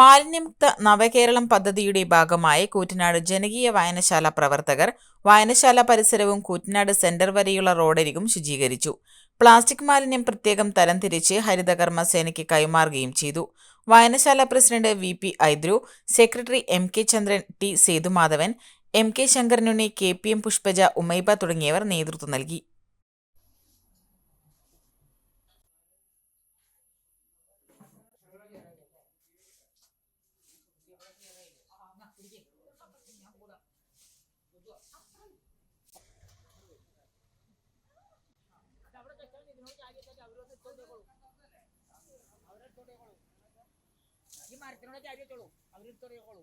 മാലിന്യമുക്ത നവകേരളം പദ്ധതിയുടെ ഭാഗമായി കൂറ്റനാട് ജനകീയ വായനശാല പ്രവർത്തകർ വായനശാല പരിസരവും കൂറ്റനാട് സെന്റർ വരെയുള്ള റോഡരികും ശുചീകരിച്ചു. പ്ലാസ്റ്റിക് മാലിന്യം പ്രത്യേകം തരംതിരിച്ച് ഹരിതകർമ്മ സേനയ്ക്ക് കൈമാറുകയും ചെയ്തു. വായനശാല president V P Aidru secretary M K Chandran T Sethumadhavan M K Sankaranunni K P M Pushpaja Umaiba തുടങ്ങിയവർ നേതൃത്വം നൽകി. ഈ മരത്തിനോട് ചാരി വെച്ചോളൂ. അവരെടുത്തോളൂ